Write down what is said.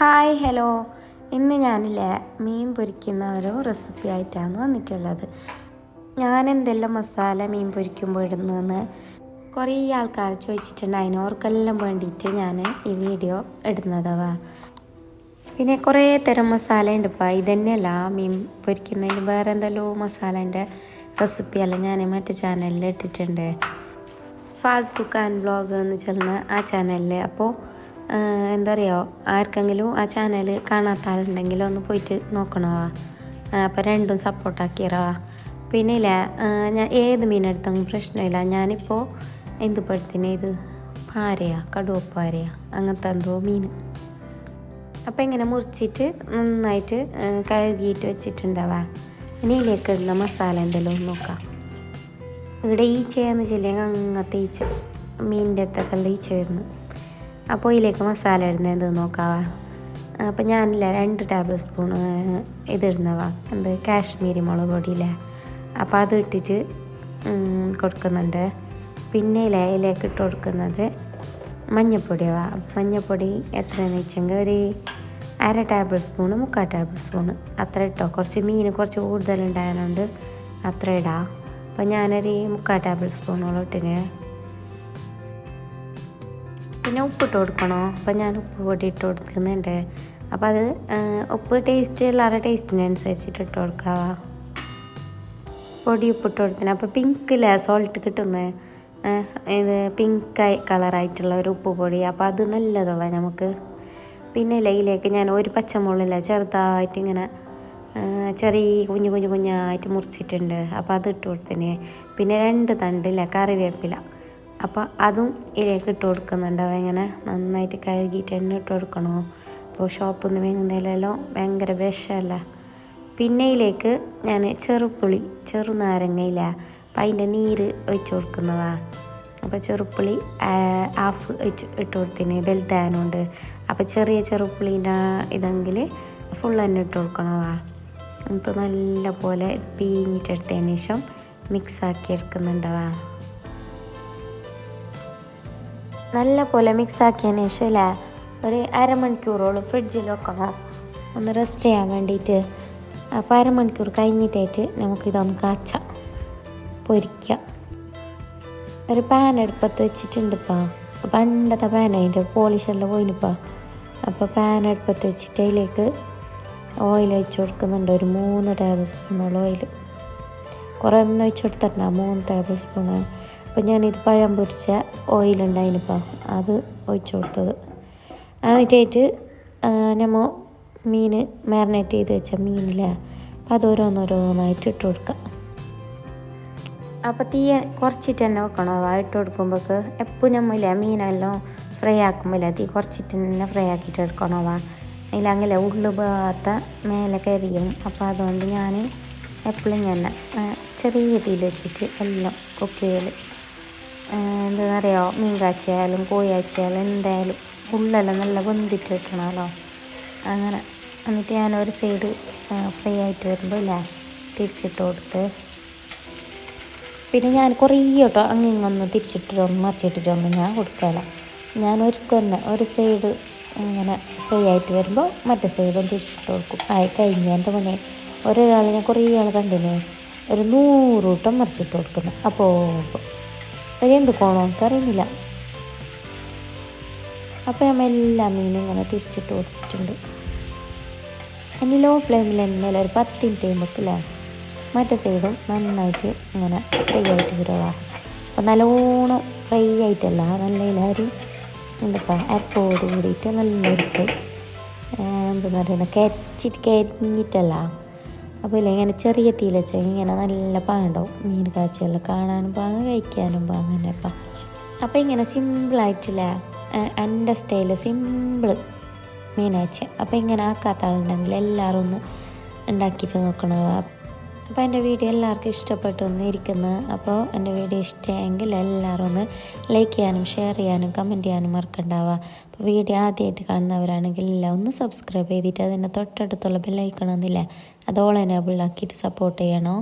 Hi hello. ഇന്ന് ഞാനില്ലേ മീൻ പൊരിക്കുന്ന ഒരു റെസിപ്പി ആയിട്ടാണ് വന്നിട്ടുള്ളത്. ഞാൻ എന്തെല്ലാം മസാല മീൻ പൊരിക്കുമ്പോൾ ഇടുന്നതെന്ന് കുറേ ആൾക്കാർ ചോദിച്ചിട്ടുണ്ടായിരുന്നു അവർക്കെല്ലാം വേണ്ടിയിട്ട് ഞാൻ ഈ വീഡിയോ ഇടുന്നതവാ. പിന്നെ കുറേ തരം മസാല ഉണ്ട് ഇപ്പോൾ ഇതന്നെയല്ല മീൻ പൊരിക്കുന്നതിന് വേറെ എന്തെല്ലോ മസാലേന്റെ റെസിപ്പിയെല്ലാം ഞാൻ മറ്റേ ചാനലിൽ ഇട്ടിട്ടുണ്ട്. ഫാസ്റ്റ് കുക്ക് ആൻഡ് വ്ളോഗ് എന്ന് ചെല്ലുന്ന ആ ചാനലിൽ അപ്പോൾ എന്താ പറയുക ആർക്കെങ്കിലും ആ ചാനൽ കാണാത്ത ആളുണ്ടെങ്കിൽ ഒന്ന് പോയിട്ട് നോക്കണോ? അപ്പോൾ രണ്ടും സപ്പോർട്ടാക്കിയറാ പിന്നെ ഇല്ല ഞാൻ ഏത് മീനെടുത്തെങ്കിലും പ്രശ്നമില്ല. ഞാനിപ്പോൾ എന്ത് പെടുത്തിന് ഇത്? പാരയാ കടുവപ്പാരയാ അങ്ങനത്തെ എന്തോ മീൻ. അപ്പോൾ ഇങ്ങനെ മുറിച്ചിട്ട് നന്നായിട്ട് കഴുകിയിട്ട് വെച്ചിട്ടുണ്ടാവാ. ഇനി ഇതിലേക്ക് ഇടുന്ന മസാല എന്തെല്ലാം നോക്കാം. ഇവിടെ ഈച്ചയെന്ന് ചൊല്ലിയെങ്കിൽ അങ്ങനത്തെ ഈച്ച മീനിന്റെ അടുത്തൊക്കെ ഈച്ച വരുന്നു അപ്പോൾ ഇതിലേക്ക് മസാല ഇടുന്നത് എന്ത് നോക്കാവാ അപ്പോൾ ഞാനില്ല രണ്ട് ടേബിൾ സ്പൂൺ ഇതിടുന്നവാ എന്ത്? കാശ്മീരി മുളക് പൊടിയില്ലേ? അപ്പോൾ അത് ഇട്ടിട്ട് കൊടുക്കുന്നുണ്ട്. പിന്നെ ഇലയിലേക്ക് ഇട്ട് കൊടുക്കുന്നത് മഞ്ഞപ്പൊടിയാവാ മഞ്ഞപ്പൊടി എത്രയാണെന്ന് വെച്ചെങ്കിൽ ഒരു അര ടേബിൾ സ്പൂണ് മുക്കാൽ ടേബിൾ സ്പൂണ് അത്ര ഇട്ടോ. കുറച്ച് മീൻ കുറച്ച് കൂടുതലുണ്ടായതുകൊണ്ട് അത്ര ഇടാം. അപ്പോൾ ഞാനൊരു മുക്കാൽ ടേബിൾ സ്പൂണോളം ഇട്ടിന്. പിന്നെ ഉപ്പിട്ട് കൊടുക്കണോ? അപ്പം ഞാൻ ഉപ്പ് പൊടി ഇട്ട് കൊടുക്കുന്നുണ്ട്. അപ്പം അത് ഉപ്പ് ടേസ്റ്റ് എല്ലാവരുടെ ടേസ്റ്റിനനുസരിച്ചിട്ട് ഇട്ട് കൊടുക്കുക പൊടി ഉപ്പിട്ട് കൊടുത്തിന്. അപ്പോൾ പിങ്കില്ലേ സോൾട്ട് കിട്ടുന്നത് ഇത് പിങ്ക് കളറായിട്ടുള്ള ഒരു ഉപ്പ് പൊടി. അപ്പോൾ അത് നല്ലതല്ല നമുക്ക്. പിന്നെ ലൈലേക്ക് ഞാൻ ഒരു പച്ചമുളകില്ല ചെറുതായിട്ട് ഇങ്ങനെ ചെറിയ കുഞ്ഞു കുഞ്ഞു കുഞ്ഞായിട്ട് മുറിച്ചിട്ടുണ്ട്. അപ്പോൾ അത് ഇട്ട് കൊടുത്തിന്. പിന്നെ രണ്ട് തണ്ടില്ല കറിവേപ്പില. അപ്പോൾ അതും ഇതിലേക്ക് ഇട്ട് കൊടുക്കുന്നുണ്ടാവും ഇങ്ങനെ നന്നായിട്ട് കഴുകിയിട്ട് തന്നെ ഇട്ട് കൊടുക്കണോ? അപ്പോൾ ഷോപ്പിൽ നിന്ന് വാങ്ങുന്നതിലെല്ലാം ഭയങ്കര വിഷമല്ല. പിന്നെ ഇതിലേക്ക് ഞാൻ ചെറുപ്പുളി ചെറുനാരങ്ങയില്ല അപ്പം അതിന്റെ നീര് ഒഴിച്ച് കൊടുക്കുന്നതാ. അപ്പോൾ ചെറുപ്പുളി ഹാഫ് ഒഴിച്ച് ഇട്ട് കൊടുത്തിന് വലുതായതുകൊണ്ട് അപ്പോൾ ചെറിയ ചെറുപ്പുളീന്റെ ഇതെങ്കിൽ ഫുൾ തന്നെ ഇട്ട് കൊടുക്കണവാ എന്നിട്ട് നല്ല പോലെ പീഞ്ഞിട്ടെടുത്തതിന് ശേഷം മിക്സാക്കി എടുക്കുന്നുണ്ടവാ നല്ല പോലെ മിക്സ് ആക്കിയതിന് ശേഷം അല്ലേ ഒരു അരമണിക്കൂറോളം ഫ്രിഡ്ജിൽ വെക്കണം. ഒന്ന് റെസ്റ്റ് ചെയ്യാൻ വേണ്ടിയിട്ട്. അപ്പോൾ അരമണിക്കൂർ കഴിഞ്ഞിട്ടായിട്ട് നമുക്കിതൊന്ന് കാച്ചാം. പൊരിക്കാം. ഒരു പാൻ വെച്ചിട്ടുണ്ട് ഇപ്പോൾ പണ്ടത്തെ പാൻ പോളിഷെല്ലാം പോയിനിപ്പോൾ അപ്പോൾ പാൻ അടുപ്പത്ത് വെച്ചിട്ട് അതിലേക്ക് ഓയിൽ ഒഴിച്ച് കൊടുക്കുന്നുണ്ട്. ഒരു മൂന്ന് ടേബിൾ സ്പൂണോളം ഓയിൽ കുറേ ഒന്നും ഒഴിച്ച് കൊടുത്തിട്ടുണ്ടാ മൂന്ന് ടേബിൾ സ്പൂണ് അപ്പോൾ ഞാനിത് പഴം പൊരിച്ച ഓയിലുണ്ടായിനിപ്പോൾ അത് ഒഴിച്ചു കൊടുത്തത്. എന്നിട്ടായിട്ട് നമ്മൾ മീൻ മാരിനേറ്റ് ചെയ്ത് വെച്ച മീനില്ലേ അപ്പം അതോരോന്നോരോന്നായിട്ട് ഇട്ട് കൊടുക്കാം. അപ്പോൾ തീയ കുറച്ചിട്ട് തന്നെ വെക്കണോ? ഇട്ട് കൊടുക്കുമ്പോൾക്ക് എപ്പോഴും നമ്മളില്ല മീനെല്ലാം ഫ്രൈ ആക്കുമ്പോൾ തീ കുറച്ചിട്ട് തന്നെ ഫ്രൈ ആക്കിയിട്ട് എടുക്കണോവാ അതിലങ്ങനെ ഉള്ളു പോകാത്ത മേലെ കരിയും. അപ്പോൾ അതുകൊണ്ട് ഞാൻ എപ്പോഴും ഞാൻ ചെറിയ തീയിൽ വെച്ചിട്ട് എല്ലാം കുക്ക് ചെയ്യൽ എന്താണെന്നറിയോ മീൻ കാച്ചിയായാലും കോഴി എന്തായാലും ഉള്ളെല്ലാം നല്ല വെന്തിട്ട് കിട്ടണമല്ലോ അങ്ങനെ. എന്നിട്ട് ഞാൻ ഒരു സൈഡ് ഫ്രൈ ആയിട്ട് വരുമ്പോൾ ഇല്ല തിരിച്ചിട്ട് കൊടുത്ത്. പിന്നെ ഞാൻ കുറേ കേട്ടോ അങ്ങിങ്ങൊന്ന് തിരിച്ചിട്ടിട്ടൊന്നും മറിച്ചിട്ടിട്ടൊന്നും ഞാൻ കൊടുക്കില്ല ഞാൻ ഒരു തന്നെ ഒരു സൈഡ് ഇങ്ങനെ ഫ്രൈ ആയിട്ട് വരുമ്പോൾ മറ്റേ സൈഡും തിരിച്ചിട്ട് കൊടുക്കും. ആയി കഴിഞ്ഞ് എന്റെ മുന്നേ ഒരാൾ ഞാൻ കുറേ ആൾ കണ്ടിന് ഒരു നൂറ് കൂട്ടം മറിച്ചിട്ട് കൊടുക്കുന്നു. അപ്പോൾ എന്ത് കോണോ എനിക്കറിയുന്നില്ല. അപ്പോൾ നമ്മൾ എല്ലാ മീനും ഇങ്ങനെ തിരിച്ചിട്ട് കൊടുത്തിട്ടുണ്ട്. ഇനി ലോ ഫ്ലെയിമിൽ തന്നെ ഒരു പത്ത് മിനിറ്റ് കഴിയുമ്പോഴേക്കില്ല മറ്റേ സൈഡും നന്നായിട്ട് ഇങ്ങനെ ഫ്രൈ ആയിട്ട് വരുക അപ്പോൾ നല്ലോണം ഫ്രൈ ആയിട്ടല്ല നല്ല എല്ലാവരും എന്താ അരപ്പോട് കൂടിയിട്ട് നല്ലൊരു എന്താ പറയുക കരിച്ചിട്ട് കരിഞ്ഞിട്ടല്ല. അപ്പോൾ ഇല്ല ഇങ്ങനെ ചെറിയ തീയിൽ വെച്ചാൽ ഇങ്ങനെ നല്ല പാണ്ടോ മീൻ കാച്ചിയെല്ലാം കാണാനും പാങ്ങ് കഴിക്കാനും പാങ്ങ് തന്നെ അപ്പം അപ്പോൾ ഇങ്ങനെ സിമ്പിളായിട്ടില്ല എന്റെ സ്റ്റൈൽ സിമ്പിൾ മീനാച്ച. അപ്പോൾ ഇങ്ങനെ ആക്കാത്ത ആളുണ്ടെങ്കിൽ എല്ലാവരും ഒന്ന് ഉണ്ടാക്കിയിട്ട് നോക്കണം. അപ്പോൾ എന്റെ വീഡിയോ എല്ലാവർക്കും ഇഷ്ടപ്പെട്ടു ഇരിക്കുന്നു. അപ്പോൾ എന്റെ വീഡിയോ ഇഷ്ടമെങ്കിൽ എല്ലാവരും ഒന്ന് ലൈക്ക് ചെയ്യാനും ഷെയർ ചെയ്യാനും കമന്റ് ചെയ്യാനും മറക്കണ്ടാവുക. അപ്പോൾ വീഡിയോ ആദ്യമായിട്ട് കാണുന്നവരാണെങ്കിൽ എല്ലാം ഒന്ന് സബ്സ്ക്രൈബ് ചെയ്തിട്ട് അതിന്റെ തൊട്ടടുത്തുള്ള ബെല്ലൈക്കണമെന്നില്ല അത് ഓൾ എനേബിൾ ആക്കിയിട്ട് സപ്പോർട്ട് ചെയ്യണോ.